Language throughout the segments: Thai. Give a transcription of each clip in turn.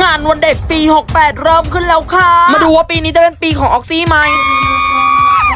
งานวันเด็กปี 68 เริ่มขึ้นแล้วค่ะ มาดูว่าปีนี้จะเป็นปีของออกซี่ไหม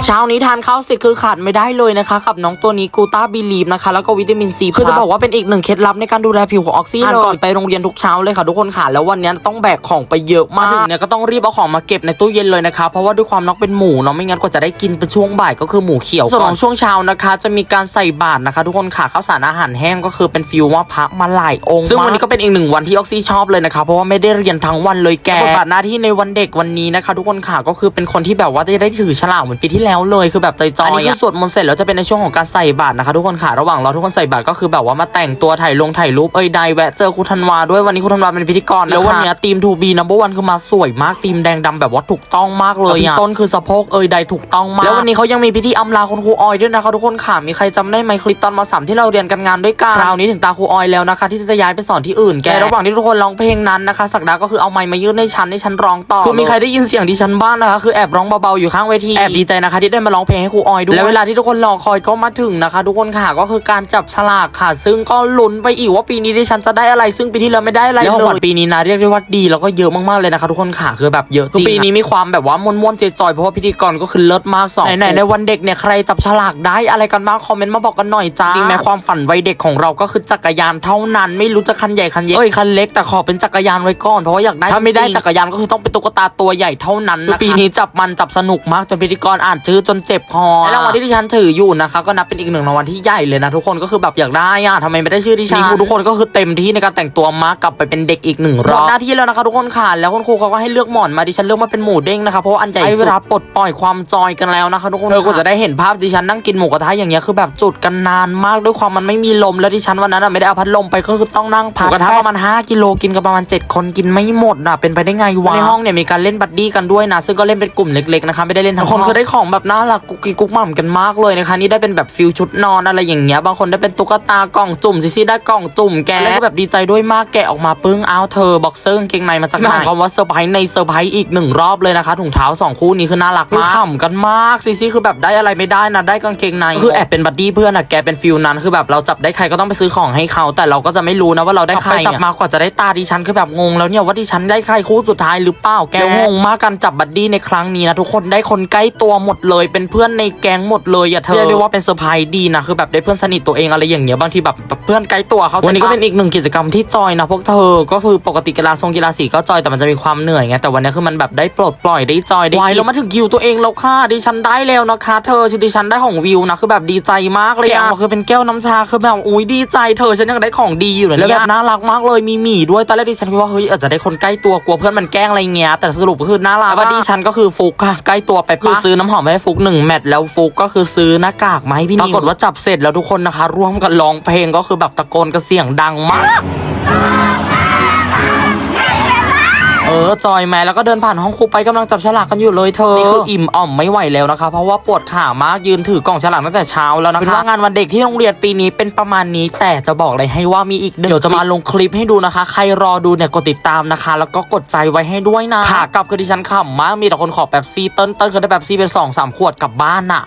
เช้านี้ทานข้าวเสร็จคือขาดไม่ได้เลยนะคะกับน้องตัวนี้กูต้าบีลีฟนะคะแล้วก็วิตามินซีคือจะบอกว่าเป็นอีกหนึ่งเคล็ดลับในการดูแลผิวของออกซี่เลยก่อนไปโรงเรียนทุกเช้าเลยค่ะทุกคนค่ะแล้ววันนี้ต้องแบกของไปเยอะมากถึงเนี่ยก็ต้องรีบเอาของมาเก็บในตู้เย็นเลยนะคะเพราะว่าด้วยความน้องเป็นหมูเนาะไม่งั้นกว่าจะได้กินเป็นช่วงบ่ายก็คือหมูเขียวส่วนของช่วงเช้านะคะ จะมีการใส่บาตรนะคะ ทุกคนค่ะข้าวสารอาหารแห้งก็คือเป็นฟิวว่าพระมาหลายองค์ซึ่งวันนี้ก็เป็นอีกหนึ่งวันที่ออกซี่ชอบเลยนะคะเพราะว่าไม่ได้เรียนทั้งวันเลยแกบทบาทหน้าที่ในวันเด็กวันนี้นะคะ ทุกคนค่ะก็คือเป็นคนที่แบบว่าจะได้ถือฉลากเหมือนปีที่แล้วเลยคือแบบใจจอยอันนี้คือสวดมนต์เสร็จแล้วจะเป็นในช่วงของการใส่บาตรนะคะ ทุกคนค่ะระหว่างรอทุกคนใส่บาตรก็คือแบบว่ามาแต่งตัวถ่ายลงถ่ายรูปเอ้ยใดแวะเจอครูธันวาด้วยวันนี้ครูธันวาเป็นพิธีกรนะคะแล้ววันเนี้ทีมทูบีนัมเบอร์วันคือมาสวยมากทีมแดงดำแบบว่าถูกต้องมากเลยอะต้นคือสะโพกเอ้ยใดถูกต้องมากแล้ววันนี้เขายังมีพิธีอำลาคุณครูออยด้วยนะคะทุกคนค่ะมีใครจำได้ไหมคลิปตอนมสามที่เราเรียนกันงานด้วยกันคราวนี้ถึงตาครูออยแล้วนะคะที่จะย้ายไปสอนที่อื่นแกระหว่างที่ทุกคนร้องเพลงนั้นนะคะสักดาก็คือเอาไมค์มายื่นให้ฉันให้ฉันร้องต่อคือมีใครได้ยินเสียงดิฉันบ้างนะคะคือแอบร้องเบาๆอยู่ข้างเวทีแอบดีใจนะคะที่ได้มาร้องเพลงให้ครูออยด้วยและเวลาที่ทุกคนรอคอยก็มาถึงนะคะ ทุกคนค่ะก็คือการจับฉลากค่ะ ซึ่งก็ลุ้นไปอีกว่าปีนี้ดิฉันจะได้อะไร ซึ่งปีที่แล้วไม่ได้อะไรเลยแล้วของขวัญปีนี้นะเรียกได้ว่าดีแล้วก็เยอะมากๆเลยนะคะ ทุกคนค่ะคือแบบเยอะจริงปีนี้มีความแบบว่าม่วนๆเจจอยเพราะว่าพิธีกรก็คือเลิศมากสองไหนๆในวันเด็กเนี่ยใครจับฉลากได้อะไรกันบ้างคอมเมนต์มาบอกกันหน่อยจ้าจริงไหมความฝันวัยเด็กของเราก็คือจักรยานเท่านั้น ไม่รู้จะคันใหญ่คันเล็กเอ้ยคันเล็กแต่ขอเป็นจักรยานไว้ก่อนเพราะว่าอยากได้ถ้าไม่ได้จักรยานก็คือต้องเป็นตุ๊กตาตัวใหญ่เท่านั้นนะคะปีนี้จับมันจับสนุกมากจนพิธีกรอ่านชื่อจนเจ็บคอและรางวัลที่ดิฉันถืออยู่นะคะ ก็นับเป็นอีกหนึ่งรางวัลที่ใหญ่เลยนะทุกคนก็คือแบบอยากได้อะทำไมไม่ได้ชื่อดิฉันนี่ครูทุกคนก็คือเต็มที่ในการแต่งตัวมากกลับไปเป็นเด็กอีกหนึ่งรอบหน้าที่แล้วนะคะทุกคนค่ะแล้วคุณครูเขาก็ให้เลือกหมอนมาดิฉันเลือกมาเป็นหมูเด้งนะคะเพราะว่าอันใหญ่สุดเวลาปลดปล่อยความจอยกันแล้วนะคะทุกคนเธอก็จะได้เห็นภาพดิฉันนั่งกินหมูกระทะอย่างเงี้ยคือแบบจุดกันนานมากด้วยความมันไม่มีลมแล้วดิฉันวันนั้นอะไม่ได้เอาพัดลมไปก็คือต้องนั่งพักหมูกระทะประมาณ5กิโลกินกันประมาณ 7 คนกินไม่หมดอะเป็นไปได้ไงวะในห้องเนี่ยมีการเล่นบัดดี้กันด้วยนะซึ่งก็เล่นเป็นกลุ่มเล็กๆนะคะไม่ได้เล่นทั้งคนคือได้ของแบบน่ารักกุ๊กกิ๊กกุ๊กหม่ำกันมากเลยนะคะ นี่ได้เป็นแบบฟิลชุดนอนอะไรอย่างเงี้ยบางคนได้เป็นตุ๊กตากล่องจุ่มซิซี่ได้กล่องจุ่มแกแล้วก็แบบดีใจด้วยมากแกะออกมาปึ้งเอาเธอบ็อกเซอร์กางเกงในมาจากไหนหมายความว่าเซอร์ไพรส์ในเซอร์ไพรส์อีกหนึ่งรอบเลยนะคะถุงเท้าสองคู่นี้คือน่ารักมากขำกันมากซิซี่คือแบบได้อะไรไม่ได้นะได้กางเกงในคือแอบเป็นบัดดี้เพื่อนอะแกเป็นฟิลนั้นคือแบบเราจับได้ใครก็ต้องไปซื้อของให้เขา แต่เราก็จะไม่รู้นะว่าเราได้ใครจับมากว่าจะได้ตาดิฉันคือแบบงงแล้วเนี่ยว่าดิฉันได้ใครคู่สุดท้ายหรือเปล่าแกงงมากกันจับบัดดี้ในครั้งนี้นะทุกคนได้คนใกล้ตัวหมดเลยเป็นเพื่อนในแก๊งหมดเลยอะเธอเรียกได้ว่าเป็นเซอร์ไพรส์ดีนะคือแบบได้เพื่อนสนิทตัวเองอะไรอย่างเงี้ยบางทีแบบเพื่อนใกล้ตัวเขาวันนี้ก็เป็นอีกหนึ่งกิจกรรมที่จอยนะพวกเธอก็คือปกติกีฬาทรงกีฬาสีก็จอยแต่มันจะมีความเหนื่อยไงแต่วันนี้คือมันแบบได้ปลดปล่อยได้จอยได้วายแล้วมาถึงคิวตัวเองแล้วค่ะดิฉันได้แล้วนะคะ เธอดิฉันได้ของวิวนะคือแบบดีใจมากเลยอะคือเป็นแก้วน้ำชาคือแบบอุ้ยดีใจเธอฉันยังได้ของดีอยู่เลยแล้วแบบน่ารักมากเลยมีหมี่ด้วยตอนแรกดิฉันคิดว่าเฮ้ยอาจจะได้คนใกล้ตัวกลัวเพื่อนมันแกล้งอะไรเงี้ยแต่สรุปก็คือน่ารักแล้วก็ดิฉันก็คือฟุกค่ะใกล้ตัวไปคือซื้อน้ำหอมให้ฟุกหนึ่งแมตต์แล้วฟุกก็คือซื้อหน้ากากมาให้พี่นิวปรากฏว่าจับเสร็จแล้วทุกคนนะคะ ร่วมกันร้องเพลงก็คือแบบตะโกนกระเสียงดังมาก ออจอยแม่แล้วก็เดินผ่านห้องครูไปกำลังจับฉลากกันอยู่เลยเธอนี่คืออิ่มอ่อมไม่ไหวแล้วนะคะ เพราะว่าปวดขามากยืนถือกล่องฉลากตั้งแต่เช้าแล้วนะคะว่างานวันเด็กที่โรงเรียนปีนี้เป็นประมาณนี้ แต่จะบอกเลยให้ว่ามีอีกเดี๋ยวจะมาลงคลิปให้ดูนะคะ ใครรอดูเนี่ยกดติดตามนะคะ แล้วก็กดใจไว้ให้ด้วยนะขากลับคือดิฉันขำมากมีแต่คนขอแบบซีเติ้ลเติ้ลคือได้แบบซีเป็นสองสามขวดกลับบ้านอะ